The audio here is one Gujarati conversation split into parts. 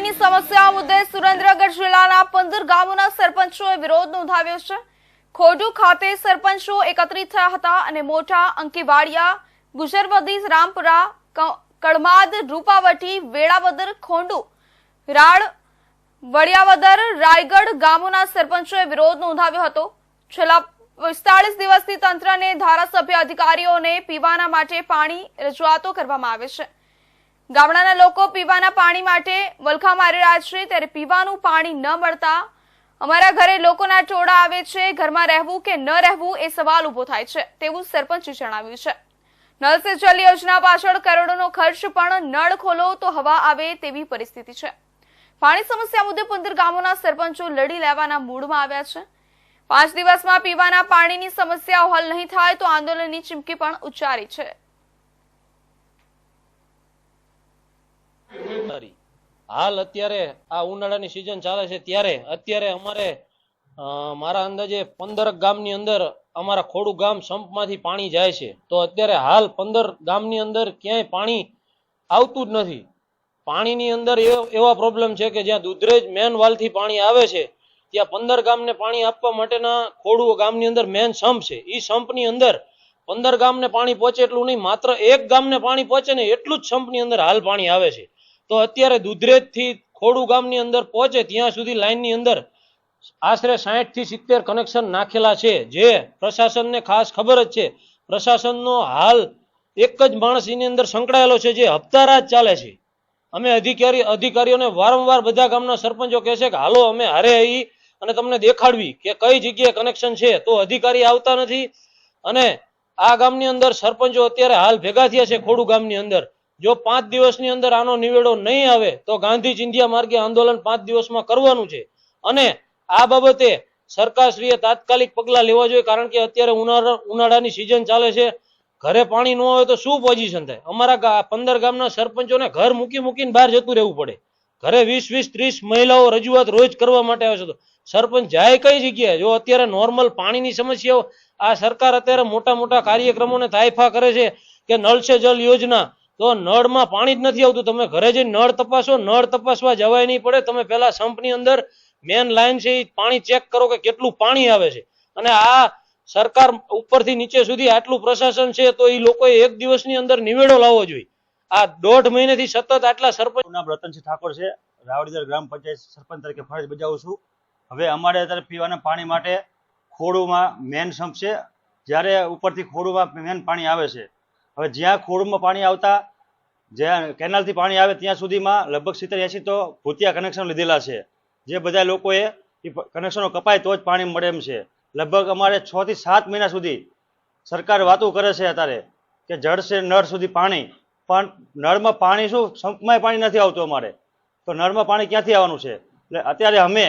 પાણીની સમસ્યા મુદ્દે સુરેન્દ્રનગર જિલ્લાના પંદર ગામોના સરપંચોએ વિરોધ નોંધાવ્યો છે. ખોડુ ખાતે સરપંચો એકત્રિત થયા હતા અને મોટા અંકીવાડિયા, ગુજરવદી, રામપુરા કળમાદ, રૂપાવટી, વેળાવદર, ખોંડુ રાડ વડિયાવદર રાયગઢ ગામોના સરપંચોએ વિરોધ નોંધાવ્યો હતો. છેલ્લા પિસ્તાળીસ દિવસથી તંત્રને ધારાસભ્ય અધિકારીઓને પીવાના માટે પાણી રજૂઆતો કરવામાં આવે છે. ગામડાના લોકો પીવાના પાણી માટે વલખા મારી રહ્યા છે. ત્યારે પીવાનું પાણી ન મળતા અમારા ઘરે લોકોના ટોળા આવે છે. ઘરમાં રહેવું કે ન રહેવું એ સવાલ ઊભો થાય છે. તેવું સરપંચે જણાવ્યું છે. નળ સે જલ યોજના પાછળ કરોડોનો ખર્ચ, પણ નળ ખોલો તો હવા આવે તેવી પરિસ્થિતિ છે. પાણી સમસ્યા મુદ્દે પંદર ગામોના સરપંચો લડી લેવાના મૂડમાં આવ્યા છે. પાંચ દિવસમાં પીવાના પાણીની સમસ્યાઓ હલ નહીં થાય તો આંદોલનની ચીમકી પણ ઉચ્ચારી છે. હાલ અત્યારે આ ઉનાળાની સિઝન ચાલે છે, ત્યારે અત્યારે અમારે મારા અંદાજે પંદર ગામની અંદર અમારા ખોડું ગામ સંપમાંથી પાણી જાય છે. તો અત્યારે હાલ પંદર ગામની અંદર ક્યાંય પાણી આવતું જ નથી. પાણીની અંદર એવા પ્રોબ્લેમ છે કે જ્યાં દુધરેજ મેન વાલથી પાણી આવે છે, ત્યાં પંદર ગામને પાણી આપવા માટેના ખોડું ગામની અંદર મેન સંપ છે. એ સંપની અંદર પંદર ગામને પાણી પહોંચે એટલું નહીં, માત્ર એક ગામને પાણી પહોંચે ને એટલું જ સંપની અંદર હાલ પાણી આવે છે. તો અત્યારે દુધરેજથી ખોડુ ગામની અંદર પહોંચે ત્યાં સુધી લાઇનની અંદર આશરે સાહીઠથી સિત્તેર કનેક્શન નાખેલા છે. જે પ્રશાસનને ખાસ ખબર જ છે. પ્રશાસનનો હાલ એક જ માણસ એની અંદર સંકળાયેલો છે જે હપ્તારાજ ચાલે છે. અમે અધિકારી અધિકારીઓને વારંવાર બધા ગામના સરપંચો કહે છે કે, હાલો, અમે હારે આવી અને તમને દેખાડવી કે કઈ જગ્યાએ કનેક્શન છે. તો અધિકારી આવતા નથી અને આ ગામની અંદર સરપંચો અત્યારે હાલ ભેગા થયા છે ખોડુ ગામની અંદર. જો પાંચ દિવસની અંદર આનો નિવેડો નહીં આવે, તો ગાંધી ચિંધ્યા માર્ગે આંદોલન પાંચ દિવસમાં કરવાનું છે. અને આ બાબતે સરકારશ્રીએ તાત્કાલિક પગલાં લેવા જોઈએ, કારણ કે અત્યારે ઉનાળા, ઉનાળાની સિઝન ચાલે છે. ઘરે પાણી ન આવે તો શું પોઝિશન થાય? અમારા પંદર ગામના સરપંચોને ઘર મૂકી મૂકીને બહાર જતું રહેવું પડે. ઘરે વીસ વીસ, ત્રીસ મહિલાઓ રજૂઆત રોજ કરવા માટે આવે છે તો સરપંચ જાય કઈ જગ્યાએ? જો અત્યારે નોર્મલ પાણીની સમસ્યાઓ, આ સરકાર અત્યારે મોટા મોટા કાર્યક્રમોને થાયફા કરે છે કે નળ સે જલ યોજના તો નળમાં પાણી જ નથી આવતું. તમે ઘરે જઈને નળ તપાસો, નળ તપાસવા જવાય નહીં પડે. તમે પહેલા સંપની અંદર મેન લાઈન છે એ પાણી ચેક કરો કે કેટલું પાણી આવે છે. અને આ સરકાર ઉપરથી નીચે સુધી આટલું પ્રશાસન છે તો એ લોકોએ એક દિવસની અંદર નિવેડો લાવવો જોઈએ. આ દોઢ મહિનેથી સતત આટલા સરપંચ નામ રતનસિંહ ઠાકોર છે. રાવડીદર ગ્રામ પંચાયત સરપંચ તરીકે ફરજ બજાવું છું. હવે અમારે અત્યારે પીવાના પાણી માટે ખોડુમાં મેન સંપ છે. જ્યારે ઉપરથી ખોડુમાં મેન પાણી આવે છે. હવે જ્યાં ખોડુમાં પાણી આવતા જ્યાં કેનાલથી પાણી આવે ત્યાં સુધીમાં લગભગ સિત્તેર એંસી તો ભૂતિયા કનેક્શન લીધેલા છે. જે બધા લોકોએ એ કનેક્શનો કપાય તો જ પાણી મળે એમ છે. લગભગ અમારે છ થી સાત મહિના સુધી સરકાર વાતો કરે છે અત્યારે કે જળ છે નળ સુધી પાણી. પણ નળમાં પાણી શું સંપમાં પાણી નથી આવતું અમારે. તો નળમાં પાણી ક્યાંથી આવવાનું છે? એટલે અત્યારે અમે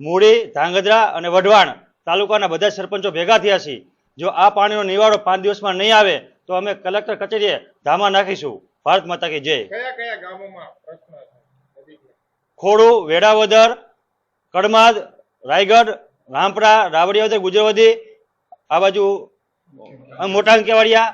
મૂળી, ધાંગધ્રા અને વઢવાણ તાલુકાના બધા સરપંચો ભેગા થયા છીએ. જો આ પાણીનો નિવાડો પાંચ દિવસમાં નહીં આવે તો અમે કલેક્ટર કચેરીએ ધામા નાખીશું. ભારત માતા કી જય. કયા કયા ગામોમાં પ્રશ્ન છે? ખોડુ વેડાવદર કડમાદ રાયગઢ રામપરા રાવડિયાવદર ગુજરવદી આ બાજુ મોટા અંકેવાડિયા